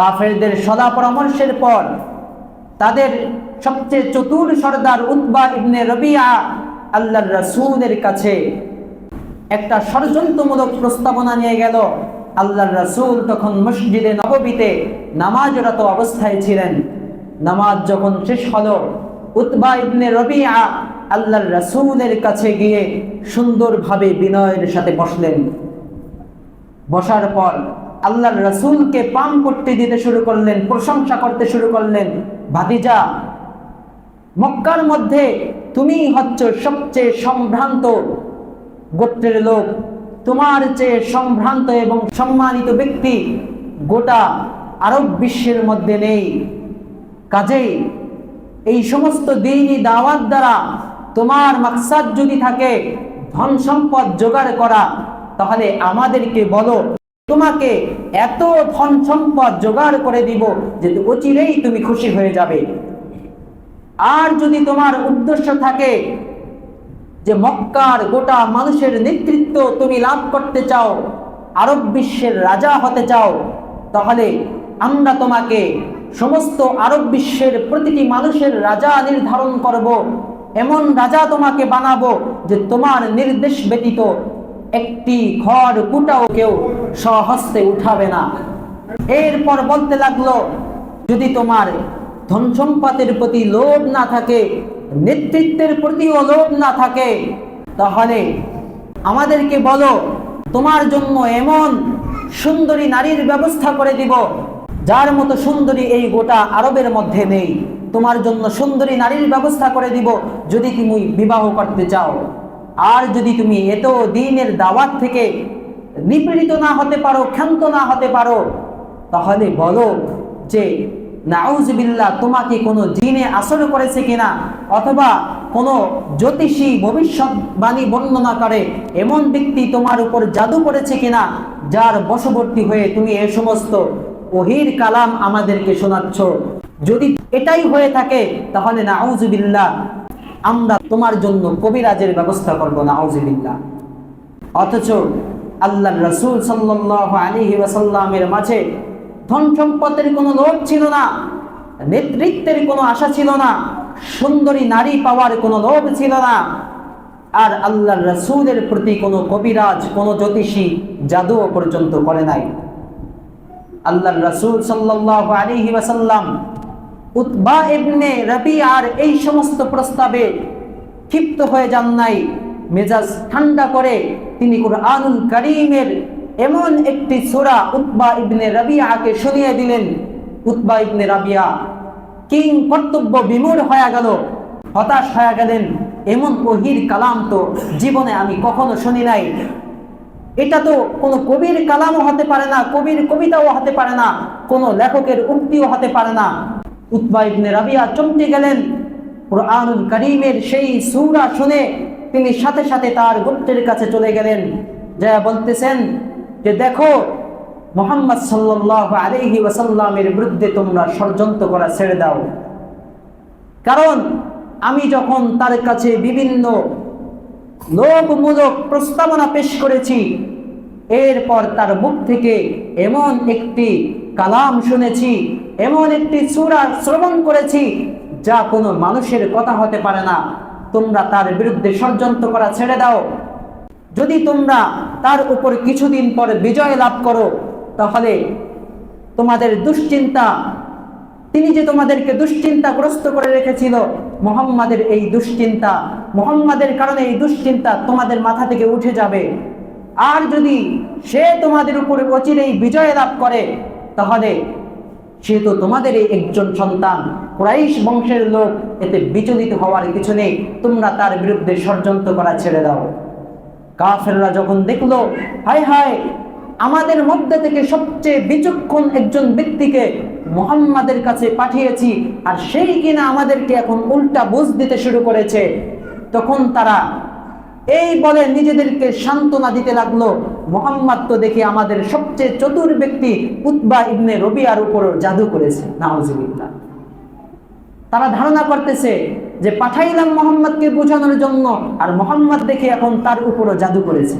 কাফেরদের সদা পরামর্শের পর তাদের সবচেয়ে চতুর সর্দার উতবা ইবনে রবিয়া আল্লাহর রাসূলের কাছে একটা ষড়যন্ত্রমূলক প্রস্তাবনা নিয়ে গেল। আল্লাহর রাসূল তখন মসজিদে নববীতে নামাজরত অবস্থায় ছিলেন। নামাজ যখন শেষ হলো, উতবা ইবনে রবিয়া আল্লাহর রাসূলের কাছে গিয়ে সুন্দরভাবে বিনয়ের সাথে বসলেন। বসার পর আল্লাহর রসুলকে পান করতে দিতে শুরু করলেন, প্রশংসা করতে শুরু করলেন। ভাতিজা, মক্কার মধ্যে তুমি হচ্ছ সবচেয়ে সম্ভ্রান্ত গোত্রের লোক। তোমার চেয়ে সম্ভ্রান্ত এবং সম্মানিত ব্যক্তি গোটা আরব বিশ্বের মধ্যে নেই। কাজেই এই সমস্ত দিনই দাওয়াত দ্বারা তোমার মাকসাদ যদি থাকে, ধন সম্পদ জোগাড় করা, তাহলে আমাদেরকে বলো তোমাকে এত ধন সম্পদ জোগাড় করে দিব যে অচিরেই তুমি খুশি হয়ে যাবে। আর যদি তোমার উদ্দেশ্য থাকে যে মক্কার গোটা মানুষের নেতৃত্ব তুমি লাভ করতে চাও, আরব বিশ্বের রাজা হতে চাও, তাহলে আমরা তোমাকে সমস্ত আরব বিশ্বের প্রতিটি মানুষের রাজা নির্ধারণ করব। এমন রাজা তোমাকে বানাবো যে তোমার নির্দেশ ব্যতীত একটি ঘর কুটাও কেউ সহস্তে উঠাবে না। এরপর বলতে লাগল, যদি তোমার ধন সম্পদের প্রতি লোভ না থাকে, নেতৃত্বের প্রতিও লোভ না থাকে, তাহলে আমাদেরকে বলো, তোমার জন্য এমন সুন্দরী নারীর ব্যবস্থা করে দিব, যার মতো সুন্দরী এই গোটা আরবের মধ্যে নেই। তোমার জন্য সুন্দরী নারীর ব্যবস্থা করে দিব, যদি তুমি বিবাহ করতে চাও। আর যদি তুমি এত দিনের দাওয়াত থেকে নিপীড়িত না হতে পারো, ক্ষান্ত না হতে পারো, তাহলে বলো যে নাউজবিল্লাহ তোমাকে কোনো জিনে আসর করেছে কিনা? অথবা কোনো জ্যোতিষী ভবিষ্যৎবাণী বর্ণনা করে এমন ব্যক্তি তোমার উপর জাদু করেছে কিনা? যার বশবর্তী হয়ে তুমি এ সমস্ত ওহির কালাম আমাদেরকে শোনাচ্ছ। যদি এটাই হয়ে থাকে, তাহলে নাউজবিল্লাহ আমরা তোমার জন্য কবিরাজের ব্যবস্থা করব, নাউজবিল্লাহ। অথচ আল্লাহ রসুল সাল্লাহ আলী ওয়াসাল্লামের মাঝে ধন সম্পদের কোনো লোভ ছিল না, নেতৃত্বের কোনো আশা ছিল না, সুন্দরী নারী পাওয়ার কোনো লোভ ছিল না। আর আল্লাহ রসুলের প্রতি কোনো কবিরাজ, কোনো জ্যোতিষী জাদুও পর্যন্ত করে নাই। আল্লাহ রসুল সাল্লাহ আলী ওয়াসাল্লাম উতবা ইবনে রবি আর এই সমস্ত প্রস্তাবে ক্ষিপ্ত হয়ে যান নাই। মেজাজ ঠান্ডা করে তিনি কুরআনুল করিমের এমন একটি সূরা উতবা ইবনে রাবিয়াকে শুনিয়ে দিলেন। উতবা ইবনে রাবিয়া কিং কর্তব্য বিমূঢ় হয়ে গেল, হতাশ হয়ে গেলেন। এমন ওহির কালাম তো জীবনে আমি কখনো শুনি নাই। এটা তো কোনো কবির কালামও হতে পারে না, কবির কবিতাও হতে পারে না, কোনো লেখকের উক্তিও হতে পারে না। উতবা ইবনে রাবিয়া চমকে গেলেন। কোরআনুল করিমের সেই সূরা শুনে তিনি সাথে সাথে তার গোত্রের কাছে চলে গেলেন। যা বলতেছেন যে, দেখো, মোহাম্মদ সাল্লাহ আলহি ওয়াসাল্লামের বিরুদ্ধে তোমরা ষড়যন্ত্র করা ছেড়ে দাও। কারণ আমি যখন তার কাছে বিভিন্ন লোভমূলক প্রস্তাবনা পেশ করেছি, এরপর তার মুখ থেকে এমন একটি কালাম শুনেছি, এমন একটি সুরা শ্রবণ করেছি, যা কোনো মানুষের কথা হতে পারে না। তোমরা তার বিরুদ্ধে ষড়যন্ত্র করা ছেড়ে দাও। যদি তোমরা তার উপর কিছুদিন পর বিজয় লাভ করো, তাহলে তোমাদের দুশ্চিন্তা, তিনি যে তোমাদেরকে দুশ্চিন্তাগ্রস্ত করে রেখেছিল, মোহাম্মদের এই দুশ্চিন্তা, মোহাম্মদের কারণে এই দুশ্চিন্তা তোমাদের মাথা থেকে উঠে যাবে। আর যদি সে তোমাদের উপরে অচিরেই বিজয় লাভ করে তাহলে সে তো তোমাদেরই একজন সন্তান কুরাইশ বংশের লোক, এতে বিচলিত হওয়ার কিছু নেই। তোমরা তার বিরুদ্ধে ষড়যন্ত্র করা ছেড়ে দাও। কাফেররা যখন দেখল, হায় হায়, আমাদের মধ্যে থেকে সবচেয়ে বিচক্ষণ একজন ব্যক্তিকে মোহাম্মদের কাছে পাঠিয়েছি, আর সেই কিনা আমাদেরকে এখন উল্টা বুঝ দিতে শুরু করেছে, তখন তারা এই বলে নিজেদেরকে সান্ত্বনা দিতে লাগল। মোহাম্মদ তো দেখে আমাদের সবচেয়ে চতুর ব্যক্তি উৎবা ইবনে রবিয়ার উপর জাদু করেছে। নাওজিবিল্লা তারা ধারণা করতেছে যে পাঠাইলাম মোহাম্মদকে বোঝানোর জন্য, আর মোহাম্মদ দেখে এখন তার উপরও জাদু করেছে।